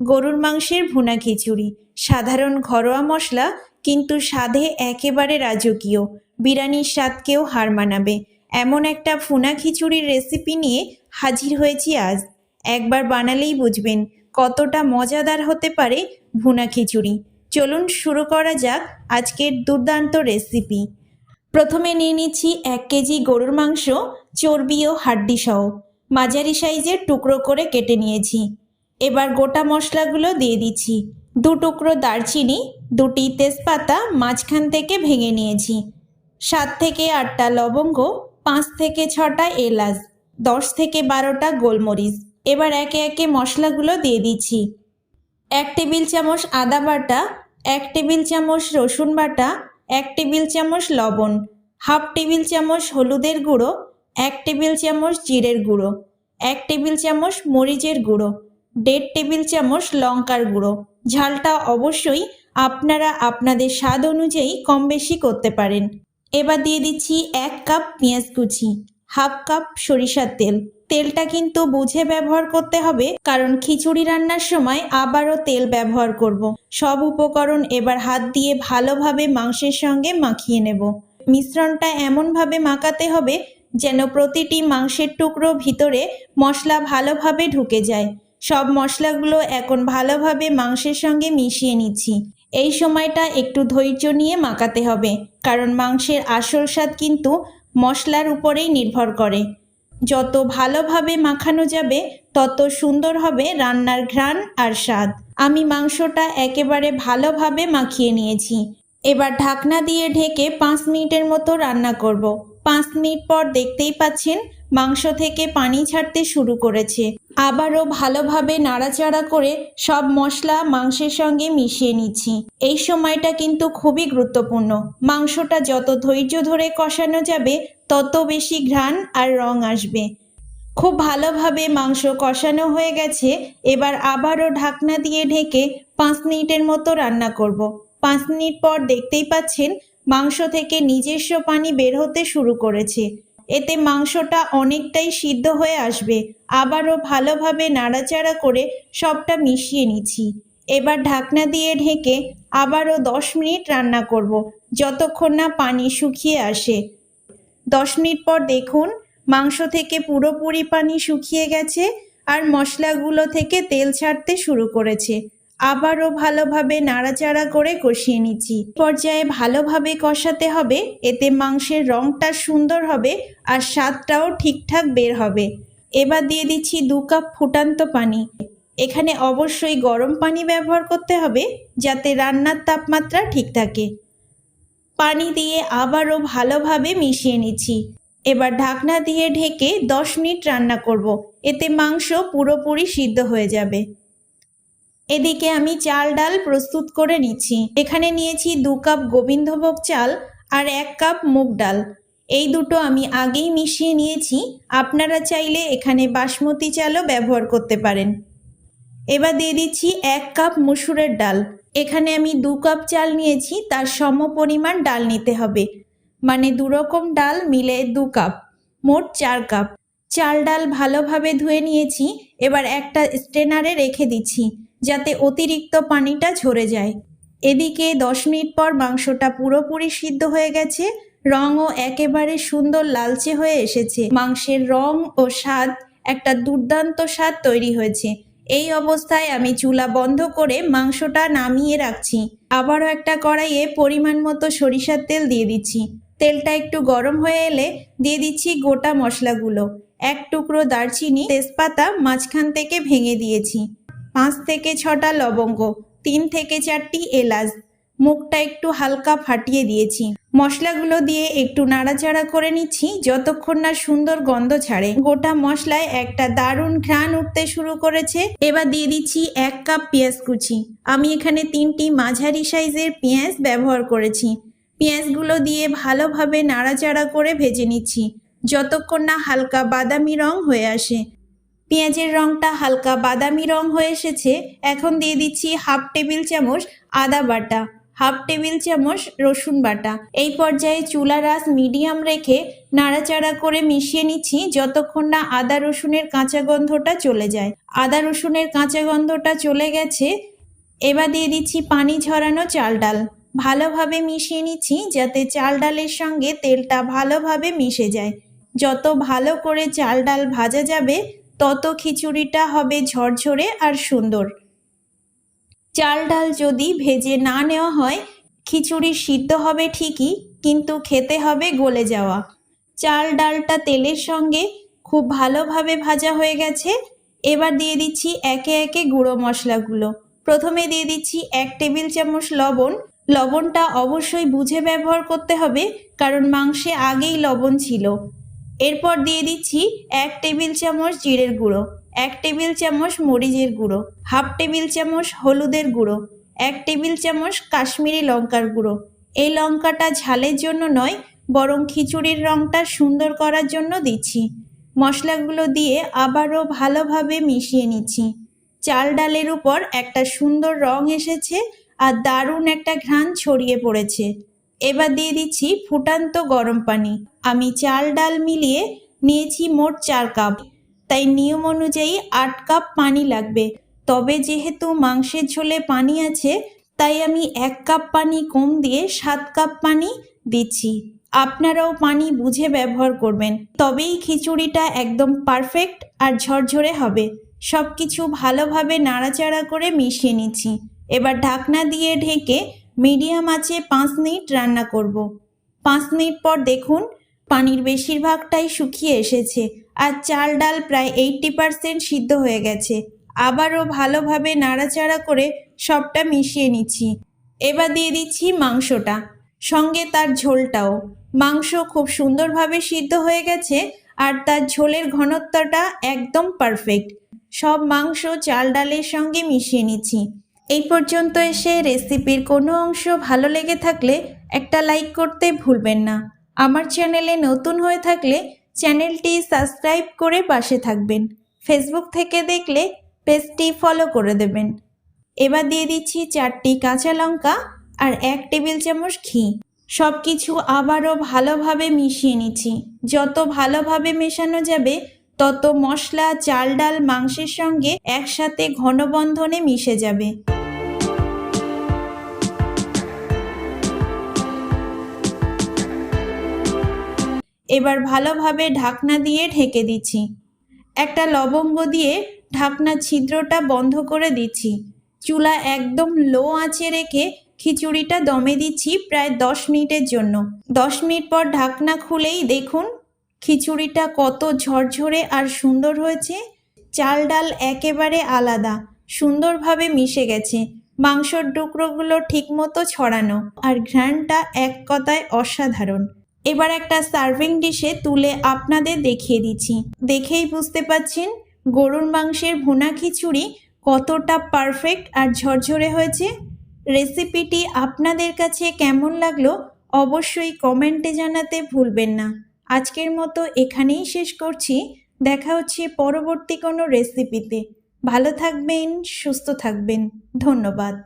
গরুর মাংসের ভুনা খিচুড়ি। সাধারণ ঘরোয়া মশলা, কিন্তু স্বাদে একেবারে রাজকীয়। বিরিয়ানির স্বাদকেও হার মানাবে। এমন একটা ভুনা খিচুড়ির রেসিপি নিয়ে হাজির হয়েছি আজ। একবার বানালেই বুঝবেন কতটা মজাদার হতে পারে ভুনা খিচুড়ি। চলুন শুরু করা যাক আজকের দুর্দান্ত রেসিপি। প্রথমে নিয়ে নিচ্ছি এক কেজি গরুর মাংস, চর্বি ও হাড্ডি সহ। মাঝারি সাইজের টুকরো করে কেটে নিয়েছি। এবার গোটা মশলাগুলো দিয়ে দিচ্ছি। দু টুকরো দারচিনি, দুটি তেজপাতা মাঝখান থেকে ভেঙে নিয়েছি। সাত থেকে আটটা লবঙ্গ, পাঁচ থেকে ছটা এলাচ, দশ থেকে বারোটা গোলমরিচ। এবার একে একে মশলাগুলো দিয়ে দিচ্ছি। এক টেবিল চামচ আদা বাটা, এক টেবিল চামচ রসুন বাটা, এক টেবিল চামচ লবণ, হাফ টেবিল চামচ হলুদের গুঁড়ো, এক টেবিল চামচ জিরের গুঁড়ো, এক টেবিল চামচ মরিচের গুঁড়ো। দেড় টেবিল চামচ লঙ্কার গুঁড়ো। ঝালটা অবশ্যই আপনারা আপনাদের স্বাদ অনুযায়ী কম বেশি করতে পারেন। এবার দিয়ে দিচ্ছি এক কাপ পেঁয়াজ কুচি, হাফ কাপ সরিষার তেল। তেলটা কিন্তু বুঝে ব্যবহার করতে হবে, কারণ খিচুড়ি রান্নার সময় আবারও তেল ব্যবহার করব। সব উপকরণ এবার হাত দিয়ে ভালোভাবে মাংসের সঙ্গে মাখিয়ে নেব। মিশ্রণটা এমনভাবে মাখাতে হবে যেন প্রতিটি মাংসের টুকরো ভিতরে মশলা ভালোভাবে ঢুকে যায়। সব মশলাগুলো এখন ভালোভাবে মাংসের সঙ্গে মিশিয়ে নিচ্ছি। এই সময়টা একটু ধৈর্য নিয়ে মাখাতে হবে, কারণ মাংসের আসল স্বাদ কিন্তু মশলার উপরেই নির্ভর করে। যত ভালোভাবে মাখানো যাবে, তত সুন্দর হবে রান্নার ঘ্রাণ আর স্বাদ। আমি মাংসটা একেবারে ভালোভাবে মাখিয়ে নিয়েছি। এবার ঢাকনা দিয়ে ঢেকে পাঁচ মিনিটের মতো রান্না করব। পাঁচ মিনিট পর দেখতেই পাচ্ছেন মাংস থেকে পানি ছাড়তে শুরু করেছে। আবারও ভালোভাবে নাড়াচাড়া করে সব মশলা মাংসের সঙ্গে মিশিয়ে নিচ্ছি। এই সময়টা কিন্তু খুবই গুরুত্বপূর্ণ। মাংসটা যত ধৈর্য ধরে কষানো যাবে, তত বেশি ঘ্রাণ আর রং আসবে। খুব ভালোভাবে মাংস কষানো হয়ে গেছে। এবার আবারও ঢাকনা দিয়ে ঢেকে পাঁচ মিনিটের মতো রান্না করব। পাঁচ মিনিট পর দেখতেই পাচ্ছেন মাংস থেকে নিজস্ব পানি বের হতে শুরু করেছে। এতে মাংসটা অনেকটাই সিদ্ধ হয়ে আসবে। আবারও ভালোভাবে নাড়াচাড়া করে সবটা মিশিয়ে নিচ্ছি। এবার ঢাকনা দিয়ে ঢেকে আবারও দশ মিনিট রান্না করব, যতক্ষণ না পানি শুকিয়ে আসে। দশ মিনিট পর দেখুন, মাংস থেকে পুরোপুরি পানি শুকিয়ে গেছে আর মশলাগুলো থেকে তেল ছাড়তে শুরু করেছে। আবারও ভালোভাবে নাড়াচাড়া করে কষিয়ে নিচ্ছি। পর্যায়ে ভালোভাবে কষাতে হবে, এতে মাংসের রঙটা সুন্দর হবে আর স্বাদটাও ঠিকঠাক বের হবে। এবার দিয়ে দিচ্ছি দু কাপ ফুটান্ত পানি। এখানে অবশ্যই গরম পানি ব্যবহার করতে হবে, যাতে রান্নার তাপমাত্রা ঠিক থাকে। পানি দিয়ে আবারও ভালোভাবে মিশিয়ে নিচ্ছি। এবার ঢাকনা দিয়ে ঢেকে দশ মিনিট রান্না করব। এতে মাংস পুরোপুরি সিদ্ধ হয়ে যাবে। এদিকে আমি চাল ডাল প্রস্তুত করে নিচ্ছি। এখানে নিয়েছি দু কাপ গোবিন্দভোগ চাল আর এক কাপ মুগ ডাল। এই দুটো আমি আগেই মিশিয়ে নিয়েছি। আপনারা চাইলে এখানে বাসমতি চালও ব্যবহার করতে পারেন। এবার দিয়ে দিচ্ছি এক কাপ মুসুরের ডাল। এখানে আমি দু কাপ চাল নিয়েছি, তার সম পরিমাণ ডাল নিতে হবে। মানে দু রকম ডাল মিলে দু কাপ, মোট চার কাপ। চাল ডাল ভালোভাবে ধুয়ে নিয়েছি। এবার একটা স্ট্রেনারে রেখে দিচ্ছি। যাতে অতিরিক্ত পানিটা ঝরে যায়। এদিকে দশ মিনিট পর মাংসটা পুরোপুরি সিদ্ধ হয়ে গেছে। রঙও একেবারে সুন্দর লালচে হয়ে এসেছে। মাংসের রং ও স্বাদ, একটা দুর্দান্ত স্বাদ তৈরি হয়েছে। এই অবস্থায় আমি চুলা বন্ধ করে মাংসটা নামিয়ে রাখছি। আবারও একটা কড়াইয়ে পরিমাণ মতো সরিষার তেল দিয়ে দিচ্ছি। তেলটা একটু গরম হয়ে এলে দিয়ে দিচ্ছি গোটা মশলাগুলো। এক টুকরো দারচিনি, তেজপাতা মাঝখান থেকে ভেঙে দিয়েছি। পাঁচ থেকে ছটা লবঙ্গ, তিন থেকে চারটি এলাচ। মুখটা একটু হালকা ফাটিয়ে দিয়েছি। মশলাগুলো দিয়ে একটু নাড়াচাড়া করে নিচ্ছি, যতক্ষণ না সুন্দর গন্ধ ছাড়ে। গোটা মশলায় একটা দারুণ ঘ্রাণ উঠতে শুরু করেছে। এবার দিয়ে দিচ্ছি এক কাপ পেঁয়াজ কুচি। আমি এখানে তিনটি মাঝারি সাইজের পেঁয়াজ ব্যবহার করেছি। পেঁয়াজগুলো দিয়ে ভালোভাবে নাড়াচাড়া করে ভেজে নিচ্ছি, যতক্ষণ না হালকা বাদামি রং হয়ে আসে। পেঁয়াজের রংটা হালকা বাদামি রং হয়ে এসেছে। এখন দিয়ে দিচ্ছি হাফ টেবিল চামচ আদা বাটা, হাফ টেবিল চামচ রসুন বাটা। এই পর্যায়ে চুলা রাস মিডিয়াম রেখে নাড়াচাড়া করে মিশিয়ে নিচ্ছি যতক্ষণ না আদা রসুনের কাঁচা গন্ধটা চলে যায়। আদা রসুনের কাঁচা গন্ধটা চলে গেছে। এবার দিয়ে দিচ্ছি পানি ঝরানো চাল ডাল। ভালোভাবে মিশিয়ে নিচ্ছি যাতে চাল ডালের সঙ্গে তেলটা ভালোভাবে মিশে যায়। যত ভালো করে চাল ডাল ভাজা যাবে তত খিচুড়িটা হবে ঝরঝরে আর সুন্দর। চাল ডাল যদি ভেজে না নেওয়া হয়, খিচুড়ি সিদ্ধ হবে ঠিকই, কিন্তু খেতে হবে গলে যাওয়া। চাল ডালটা তেলের সঙ্গে খুব ভালোভাবে ভাজা হয়ে গেছে। এবার দিয়ে দিচ্ছি একে একে গুঁড়ো মশলাগুলো। প্রথমে দিয়ে দিচ্ছি এক টেবিল চামচ লবণ। লবণটা অবশ্যই বুঝে ব্যবহার করতে হবে, কারণ মাংসে আগেই লবণ ছিল। এরপর দিয়ে দিচ্ছি এক টেবিল চামচ জিরের গুঁড়ো, এক টেবিল চামচ মরিচের গুঁড়ো, হাফ টেবিল চামচ হলুদের গুঁড়ো, এক টেবিল চামচ কাশ্মীরি লঙ্কার গুঁড়ো। এই লঙ্কাটা ঝালের জন্য নয়, বরং খিচুড়ির রঙটা সুন্দর করার জন্য দিচ্ছি। মশলাগুলো দিয়ে আবারও ভালোভাবে মিশিয়ে নিচ্ছি। চাল ডালের উপর একটা সুন্দর রং এসেছে আর দারুণ একটা ঘ্রাণ ছড়িয়ে পড়েছে। এবার দিয়ে দিচ্ছি ফুটান্ত গরম পানি। আমি চাল ডাল মিলিয়ে নিয়েছি মোট চার কাপ। তাই নিয়ম অনুযায়ী আট কাপ পানি লাগবে। তবে যেহেতু মাংসের ঝোলে পানি আছে, তাই আমি এক কাপ পানি কম দিয়ে সাত কাপ পানি দিচ্ছি। আপনারাও পানি বুঝে ব্যবহার করবেন। তবেই খিচুড়িটা একদম পারফেক্ট আর ঝরঝরে হবে। সব কিছু ভালোভাবে নাড়াচাড়া করে মিশিয়ে নিচ্ছি। এবার ঢাকনা দিয়ে ঢেকে মিডিয়াম আছে পাঁচ মিনিট রান্না করব। পাঁচ মিনিট পর দেখুন পানির বেশিরভাগটাই শুকিয়ে এসেছে আর চাল ডাল প্রায় এইটটি পারসেন্ট সিদ্ধ হয়ে গেছে। আবারও ভালোভাবে নাড়াচাড়া করে সবটা মিশিয়ে নিচ্ছি। এবার দিয়ে দিচ্ছি মাংসটা। সঙ্গে তার ঝোলটাও। মাংস খুব সুন্দরভাবে সিদ্ধ হয়ে গেছে আর তার ঝোলের ঘনত্বটা একদম পারফেক্ট সব মাংস চাল ডালের সঙ্গে মিশিয়ে নিচ্ছি। এই পর্যন্ত এসে রেসিপির কোনো অংশ ভালো লেগে থাকলে একটা লাইক করতে ভুলবেন না। আমার চ্যানেলে নতুন হয়ে থাকলে চ্যানেলটি সাবস্ক্রাইব করে পাশে থাকবেন। ফেসবুক থেকে দেখলে পেজটি ফলো করে দেবেন। এবার দিয়ে দিচ্ছি চারটি কাঁচা লঙ্কা আর এক টেবিল চামচ ঘি। সব কিছু আবারও ভালোভাবে মিশিয়ে নিচ্ছি। যত ভালোভাবে মেশানো যাবে, তত মশলা, চাল, ডাল, মাংসের সঙ্গে একসাথে ঘনবন্ধনে মিশে যাবে। এবার ভালোভাবে ঢাকনা দিয়ে ঢেকে দিচ্ছি। একটা লবঙ্গ দিয়ে ঢাকনা ছিদ্রটা বন্ধ করে দিচ্ছি। চুলা একদম লো আঁচে রেখে খিচুড়িটা দমে দিচ্ছি প্রায় দশ মিনিটের জন্য। দশ মিনিট পর ঢাকনা খুলেই দেখুন, খিচুড়িটা কত ঝরঝরে আর সুন্দর হয়েছে। চাল ডাল একেবারে আলাদা, সুন্দরভাবে মিশে গেছে। মাংসর টুকরোগুলো ঠিকমতো ছড়ানো, আর ঘ্রাণটা এক কথায় অসাধারণ। এবার একটা সার্ভিং ডিশে তুলে আপনাদের দেখিয়ে দিচ্ছি। দেখেই বুঝতে পাচ্ছেন গরুর মাংসের ভুনা খিচুড়ি কতটা পারফেক্ট আর ঝরঝরে হয়েছে। রেসিপিটি আপনাদের কাছে কেমন লাগল অবশ্যই কমেন্টে জানাতে ভুলবেন না। আজকের মতো এখানেই শেষ করছি। দেখা হচ্ছে পরবর্তী কোনো রেসিপিতে ভালো থাকবেন, সুস্থ থাকবেন। ধন্যবাদ।